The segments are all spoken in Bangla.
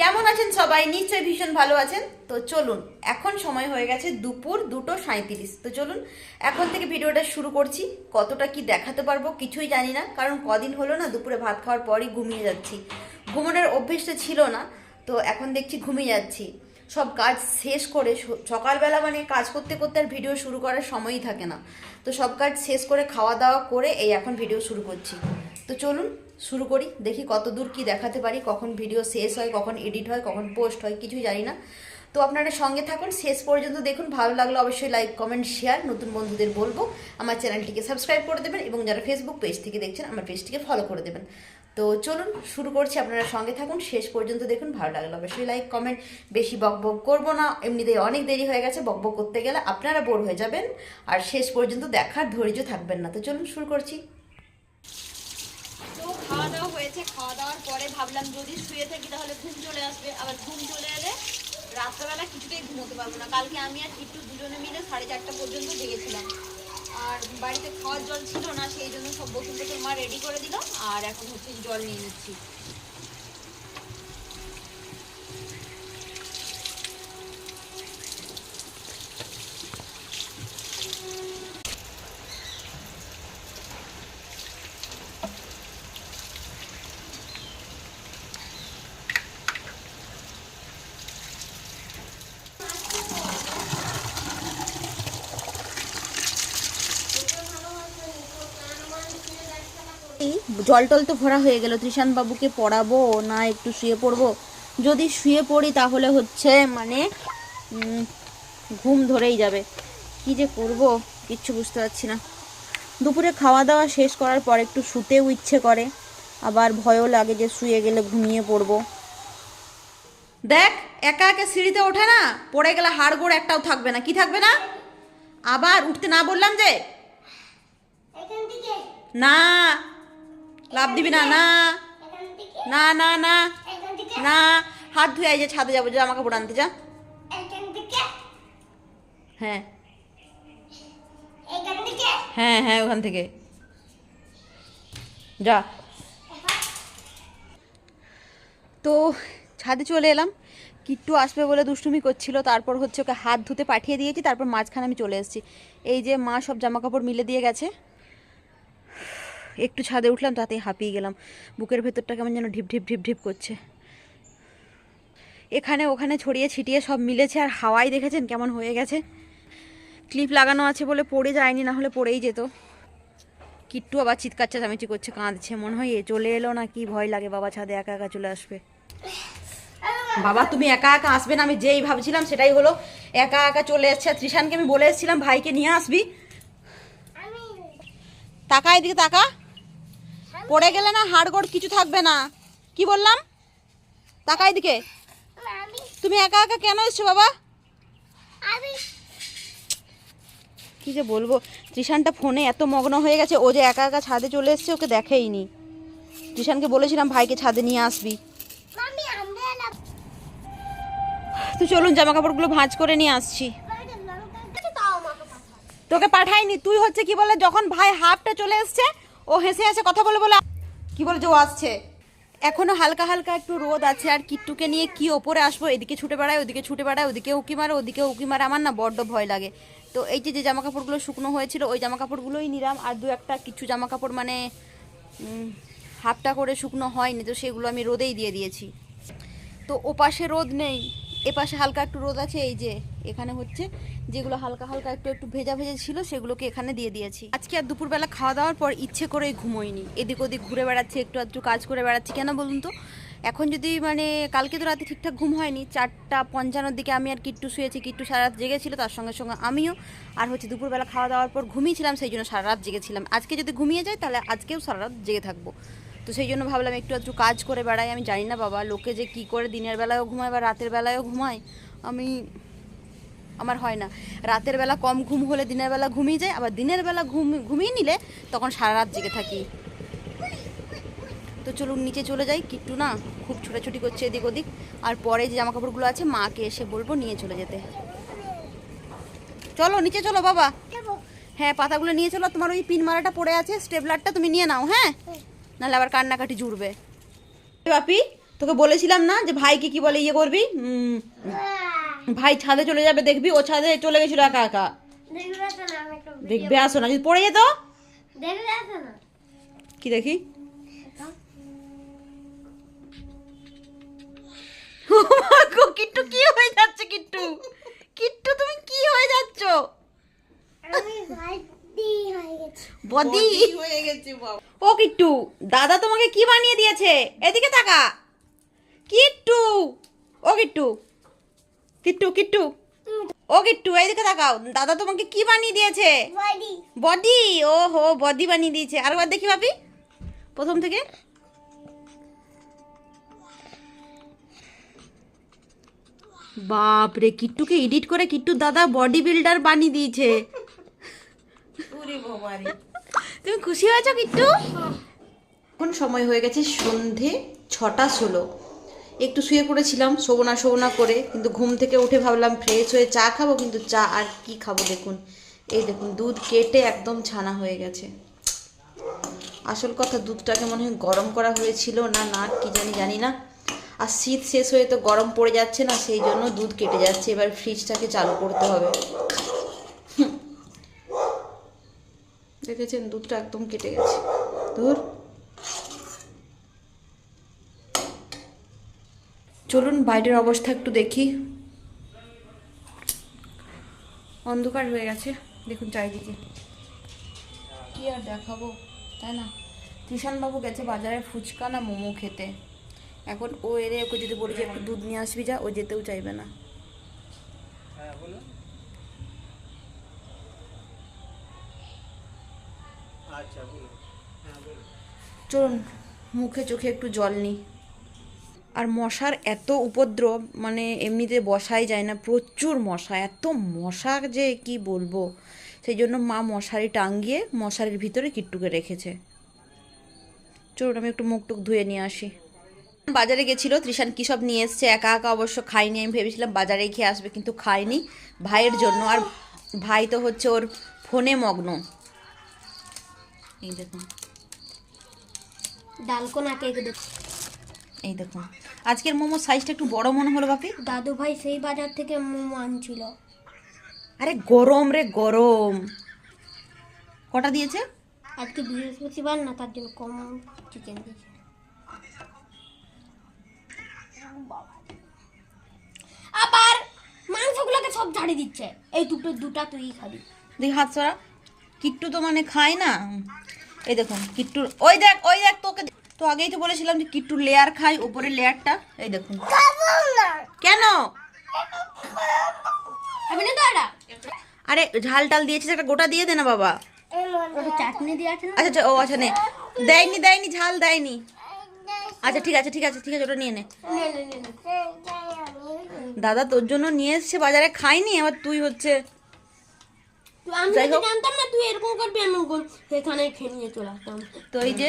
কেমন আছেন সবাই? নিশ্চয়ই ভীষণ ভালো আছেন। তো চলুন, এখন সময় হয়ে গেছে দুপুর দুটো সাঁত্রিশ তো চলুন, এখন থেকে ভিডিওটা শুরু করছি। কতটা কি দেখাতে পারব কিছুই জানি না, কারণ কদিন হলো না দুপুরে ভাত খাওয়ার পরই ঘুমিয়ে যাচ্ছি। ঘুমানোর অভ্যেসটা ছিল না, তো এখন দেখছি ঘুমিয়ে যাচ্ছি। সব কাজ শেষ করে সকালবেলা মানে কাজ করতে করতে আর ভিডিও শুরু করার সময়ই থাকে না। তো সব কাজ শেষ করে খাওয়া দাওয়া করে এই এখন ভিডিও শুরু করছি। তো চলুন শুরু করি, দেখি কত দূর কি দেখাতে পারি, কখন ভিডিও শেষ হয়, কখন এডিট হয়, কখন পোস্ট হয়, কিছুই জানি না। তো আপনারা সঙ্গে থাকুন, শেষ পর্যন্ত দেখুন, ভালো লাগলে অবশ্যই লাইক, কমেন্ট শেয়ার নতুন বন্ধুদের বলব। আমার চ্যানেলটিকে সাবস্ক্রাইব করে দেবেন এবং যারা ফেসবুক পেজ থেকে দেখছেন, আমার পেজটিকে ফলো করে দেবেন। তো চলুন, শুরু করছি, আপনারা সঙ্গে থাকুন, শেষ পর্যন্ত দেখুন, ভালো লাগলে অবশ্যই লাইক, কমেন্ট, বেশি বক বক করব না, এমনিতেই অনেক দেরি হয়ে গেছে, বক বক করতে গেলে আপনারা বোর হয়ে যাবেন, আর শেষ পর্যন্ত দেখার ধৈর্য থাকবেন না। তো চলুন, শুরু করছি তো খাওয়া দাওয়া হয়েছে খাওয়া দাওয়ার পরে ভাবলাম যদি শুয়ে থাকি তাহলে ঘুম চলে আসবে। আবার ঘুম চলে এলে রাত্রেবেলা কিছুতেই ঘুমোতে পারব না। কালকে আমি আর কিট্টু দুজনে মিলে সাড়ে চারটা পর্যন্ত জেগেছিলাম। আর বাড়িতে খাওয়ার জল ছিল না, সেই জন্য সব বসুন বোতল মা রেডি করে দিলাম আর এখন হচ্ছে জল নিয়ে নিচ্ছি এই জল টল তো ভরা হয়ে গেল। ত্রিশান বাবুকে পড়াবো না একটু শুয়ে পড়ব? যদি শুয়ে পড়ি তাহলে হচ্ছে মানে ঘুম ধরেই যাবে। কি যে করব? কিচ্ছু বুঝতে পারছি না। দুপুরে খাওয়া দাওয়া শেষ করার পর একটু শুতেও ইচ্ছে করে। আবার ভয়ও লাগে যে শুয়ে গেলে ঘুমিয়ে পড়ব। দেখ একা একা সিঁড়িতে ওঠে না পড়ে গেলে হাড় গোড় একটাও থাকবে না। কি থাকবে না? আবার উঠতে না বললাম যে? না লাভ দিবি না না। না না না। না। হাত ধুয়ে এই যে ছাদে যাব জামা কাপড় আনতে, যা। হ্যাঁ। হ্যাঁ হ্যাঁ ওখান থেকে। যা। তো ছাদে চলে এলাম। কিট্টু আসবে বলে দুষ্টুমি করছিল, তারপর হচ্ছে ওকে হাত ধুতে পাঠিয়ে দিয়েছি, তারপর মাঝখানে আমি চলে এসেছি। এই যে মা সব জামা কাপড় মিলে দিয়ে গেছে। একটু ছাদে উঠলাম, তাতেই হাঁপিয়ে গেলাম। বুকের ভেতরটা কেমন যেন ঢিপ ঢিপ ঢিপ ঢিপ করছে। এখানে ওখানে ছড়িয়ে ছিটিয়ে সব মিলেছে, আর হাওয়াই দেখেছেন কেমন হয়ে গেছে। ক্লিপ লাগানো আছে বলে পড়ে যায়নি, না হলে পড়েই যেত। কিট্টু আবার চিৎকার চেঁচামেচি করছে, কাঁদছে, মনে হয় এ চলে এলো না কি ভয় লাগে, বাবা ছাদে একা একা চলে আসবে। বাবা, তুমি একা একা আসবে না, আমি যেই ভাবছিলাম সেটাই হলো। একা একা চলে এসছে ত্রিশানকে আমি বলে এসেছিলাম, ভাইকে নিয়ে আসবি। তাকা এদিকে, তাকা। পড়ে গেলে না হাড়গোড় কিছু থাকবে না। কি বললাম? তাকাই দিকে। তুমি একা একা কেন এসছো বাবা? কি যে বলব ত্রিশানটা ফোনে এত মগ্ন হয়ে গেছে ও যে একা একা ছাদে চলে এসছে ওকে দেখেইনি। ত্রিশানকে বলেছিলাম ভাইকে ছাদে নিয়ে আসবি। তো চলুন জামা কাপড়গুলো ভাঁজ করে নিয়ে আসছি। তোকে পাঠাইনি তুই হচ্ছে কি বলে যখন ভাই হাফটা চলে এসছে ও হেসে হেসে কথা বলে বলে কি বলে ও আসছে? এখনও হালকা হালকা একটু রোদ আছে আর কিট্টুকে নিয়ে কি ওপরে আসব? এদিকে ছুটে বেড়ায়, ওদিকে ছুটে বেড়ায়, ওদিকে উকি মারে, ওদিকে উকি মারে। আমার না বড্ড ভয় লাগে। তো এই যে যে জামা কাপড়গুলো শুকনো হয়েছিল, ওই জামা কাপড়গুলোই নিলাম। আর দু একটা কিছু জামা কাপড় মানে হাফটা করে শুকনো হয়নি, তো সেগুলো আমি রোদেই দিয়ে দিয়েছি। তো ওপাশে রোদ নেই। এ পাশে হালকা একটু রোদ আছে, এই যে এখানে হচ্ছে, যেগুলো হালকা হালকা একটু একটু ভেজা ভেজা ছিল, সেগুলোকে এখানে দিয়ে দিয়েছি। আজকে আর দুপুরবেলা খাওয়া দাওয়ার পর ইচ্ছে করে ঘুমোইনি। এদিক ওদিক ঘুরে বেড়াচ্ছি, একটু একটু কাজ করে বেড়াচ্ছি, কেন বলুন তো? এখন যদি মানে কালকে তো রাতে ঠিকঠাক ঘুম হয়নি, চারটা পঞ্চান্নর দিকে আমি আর কিট্টু শুয়েছি, কিট্টু সারা রাত জেগেছিল, তার সঙ্গে সঙ্গে আমিও, আর হচ্ছে দুপুরবেলা খাওয়া দাওয়ার পর ঘুমিয়েছিলাম, সেই জন্য সারা রাত জেগেছিলাম। আজকে যদি ঘুমিয়ে যাই, তাহলে আজকেও সারা রাত জেগে থাকব। তো সেই জন্য ভাবলাম একটু একটু কাজ করে বেড়াই। আমি জানি না বাবা লোকে যে কি করে দিনের বেলায়ও ঘুমায় বা রাতের বেলায়ও ঘুমায় আমি আমার হয় না। রাতের বেলা কম ঘুম হলে দিনের বেলা ঘুমিয়ে যায় আবার দিনের বেলা ঘুম ঘুমিয়ে নিলে তখন সারা রাত জেগে থাকি। তো চলুন নিচে চলে যাই কিট্টু না খুব ছোটাছুটি করছে এদিক ওদিক। আর পরে যে জামা কাপড়গুলো আছে মাকে এসে বলব নিয়ে চলে যেতে। চলো নিচে চলো বাবা। হ্যাঁ পাতাগুলো নিয়ে চলো তোমার ওই পিন মারাটা পড়ে আছে স্টেপলারটা তুমি নিয়ে নাও হ্যাঁ। নাহলে আবার কান্নাকাটি জুড়বে। বাপি তোকে বলেছিলাম না যে ভাইকে কি বলে ইয়ে করবি? ভাই ছাদে চলে যাবে দেখবি ও ছাদে চলে গেছিল একা একা। দেখবে আসো না যদি পড়ে যেত? কি দেখি? কিট্টু কি হয়ে যাচ্ছে কিট্টু? কিট্টু তুমি কি হয়ে যাচ্ছ? হয়ে গেছি। ও কিট্টু দাদা তোমাকে কি বানিয়ে দিয়েছে? এদিকে তাকা। কিট্টু ও কিট্টু কিট্টু কিট্টু ও কিট্টু এইদিকে তাকাও। দাদা তোমাকে কি বানিয়ে দিয়েছে? বডি বডি ও হো বডি বানিয়ে দিয়েছে। আরেকবার দেখি ভাবি। প্রথম থেকে। বাপ রে কিট্টুকে এডিট করে কিট্টুর দাদা বডি বিল্ডার বানিয়ে দিয়েছে। তুমি খুশি হয়েছো কিট্টু? এখন সময় হয়ে গেছে সন্ধে ছটা ষোলো। একটু শুয়ে পড়েছিলাম শোবনা শোবনা করে কিন্তু ঘুম থেকে উঠে ভাবলাম ফ্রেশ হয়ে চা খাব কিন্তু চা আর কি খাব দেখুন। এই দেখুন দুধ কেটে একদম ছানা হয়ে গেছে। আসল কথা দুধটাকে মনে হয় গরম করা হয়েছিল না না কি জানি জানি না। আর শীত শেষ হয়ে তো গরম পড়ে যাচ্ছে না সেই জন্য দুধ কেটে যাচ্ছে। এবার ফ্রিজটাকে চালু করতে হবে। দেখেছেন দুধটা একদম কেটে গেছে। ধুর। চলুন বাইরের অবস্থা একটু দেখি। অন্ধকার হয়ে গেছে। দেখুন চারিদিকে। কি আর দেখাবো? তাই না? বাবু গেছে বাজারে ফুচকা না মোমো খেতে। এখন ও এরে ওকে যদি বলি যে, একটু দুধ নিয়ে আসবি যা, ও যেতেও চাইবে না। চলুন, মুখে চোখে একটু জল নিই। আর মশার এত উপদ্রব মানে এমনিতে বসাই যায় না, প্রচুর মশা, এত মশা যে কি বলব? সেই জন্য মা মশারি টাঙ্গিয়ে মশারির ভিতরে কিট্টুকে রেখেছে। চলুন, আমি একটু মুখ টুক ধুয়ে নিয়ে আসি। বাজারে গেছিল ত্রিশান কী সব নিয়ে এসছে? একা একা অবশ্য খাইনি, আমি ভেবেছিলাম বাজারে খেয়ে আসবে, কিন্তু খাইনি। ভাইয়ের জন্য, আর ভাই তো হচ্ছে ওর ফোনে মগ্ন। এই দেখুন ডালকোনা কেক দেখ এই দেখুন আজকের মোমো সাইজটা একটু বড় মনে হলো বাপি। দাদু ভাই সেই বাজার থেকে মোমো আনছিল। আরে গরম রে গরম। কটা দিয়েছে? আজকে বৃহস্পতিবার না তার জন্য কম চিকেন দিয়েছে। আবার মাংসগুলোকে সব ঝাড়ি দিচ্ছে। এই দুটো দুটা তুই খাবি। দেখি হাত সরা। কিট্টু তো মানে খায় না। এই দেখুন কিট্টুর ওই দেখ ওই দেখ তোকে তো আগেই তো বলেছিলাম যে কিট্টুর লেয়ার খাই উপরের লেয়ারটা এই দেখুন। কেন? আরে ঝাল টাল দিয়েছিস একটা গোটা দিয়ে দে না বাবা। চাটনি দিয়ে আছে আচ্ছা আচ্ছা ও আচ্ছা নে। দেয়নি দেয়নি ঝাল দেয়নি। আচ্ছা ঠিক আছে ঠিক আছে ঠিক আছে ওটা নিয়ে নে। নে, নে, নে, নে। দাদা তোর জন্য নিয়ে এসছে বাজারে খাইনি আবার তুই হচ্ছে আমি যাই যদি হোক। জানতাম না তুই এরকম করবি আমি সেখানে খেয়ে নিয়ে চলে আসতাম। তো এই যে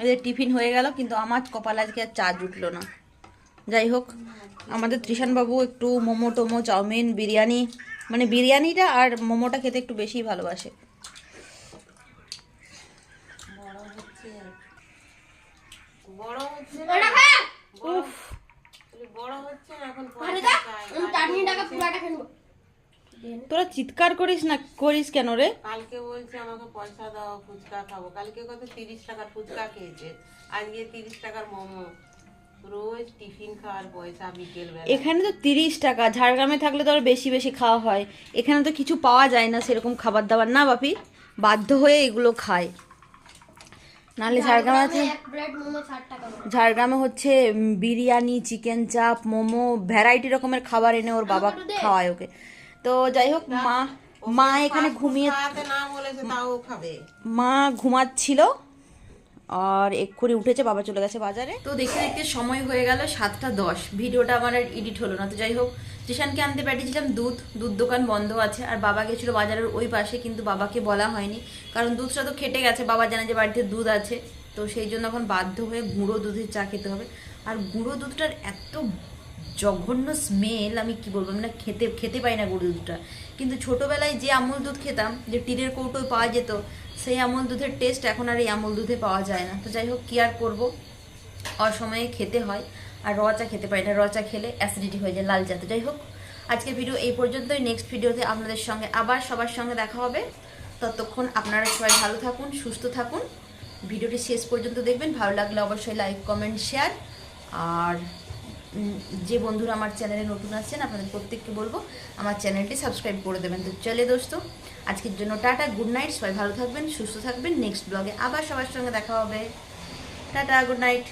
এই যে টিফিন হয়ে গেল কিন্তু আমার কপাল আজকে আর চা জুটলো না। যাই হোক আমাদের ত্রিশানবাবু একটু মোমো টোমো চাউমিন বিরিয়ানি মানে বিরিয়ানিটা আর মোমোটা খেতে একটু বেশি ভালোবাসে। ওটা খা! আরে তোরা চিৎকার করিস না করিস কেন রে? কালকে বলছে আমাকে পয়সা দাও ফুচকা খাব। কালকে কত? তিরিশ টাকার ফুচকা খেয়েছে। আজকে তিরিশ টাকার মোমো। রোজ টিফিন খাওয়ার পয়সা বিকেল এখানে তো তিরিশ টাকা ঝাড়গ্রামে থাকলে তো আরও বেশি বেশি খাওয়া হয়। এখানে তো কিছু পাওয়া যায় না সেরকম খাবার দাবার। না বাপি বাধ্য হয়ে এগুলো খায়। নাহলে ঝাড়গ্রামে আছে। ঝাড়গ্রামে হচ্ছে বিরিয়ানি চিকেন চাপ মোমো ভ্যারাইটি রকমের খাবার এনে ওর বাবা খাওয়ায় ওকে। তো যাই হোক মা মা এখানে ঘুমিয়ে খাওয়াতে না বলেছে তাও খাবে। মা ঘুমাচ্ছিল আর এক্ষুনি উঠেছে বাবা চলে গেছে বাজারে। তো দেখতে দেখতে সময় হয়ে গেল সাতটা দশ। ভিডিওটা আমার আর এডিট হলো না তো যাই হোক জিশানকে আনতে পাঠিয়েছিলাম দুধ। দুধ দোকান বন্ধ আছে আর বাবা গেছিল বাজারের ওই পাশে কিন্তু বাবাকে বলা হয়নি। কারণ দুধটা তো খেটে গেছে বাবা জানে যে বাড়িতে দুধ আছে। তো সেই জন্য এখন বাধ্য হয়ে গুঁড়ো দুধের চা খেতে হবে। আর গুঁড়ো দুধটার এত জঘন্য স্মেল আমি কি বলব না খেতে খেতে পাই না গরুর দুধটা। কিন্তু ছোটোবেলায় যে আমুল দুধ খেতাম, যে টিনের কৌটো পাওয়া যেত, সেই আমুল দুধের টেস্ট এখন আর এই আমুল দুধে পাওয়া যায় না। তো যাই হোক, কী আর করব? অসময়ে খেতে হয়, আর র চা খেতে পারি না। র চা খেলে অ্যাসিডিটি হয়ে যায়, লাল চাতে যাই হোক, আজকের ভিডিও এই পর্যন্তই। নেক্সট ভিডিওতে আপনাদের সঙ্গে আবার সবার সঙ্গে দেখা হবে। ততক্ষণ আপনারা সবাই ভালো থাকুন, সুস্থ থাকুন। ভিডিওটি শেষ পর্যন্ত দেখবেন। ভালো লাগলে অবশ্যই লাইক কমেন্ট শেয়ার আর যে বন্ধুরা আমার চ্যানেলে নতুন আসছেন আপনাদের প্রত্যেককে বলব, আমার চ্যানেলটি সাবস্ক্রাইব করে দেবেন। তো চলে দোস্ত, আজকের জন্য টাটা, গুড নাইট, সবাই ভালো থাকবেন, সুস্থ থাকবেন। নেক্সট ব্লগে আবার সবার সঙ্গে দেখা হবে। Tata, good night.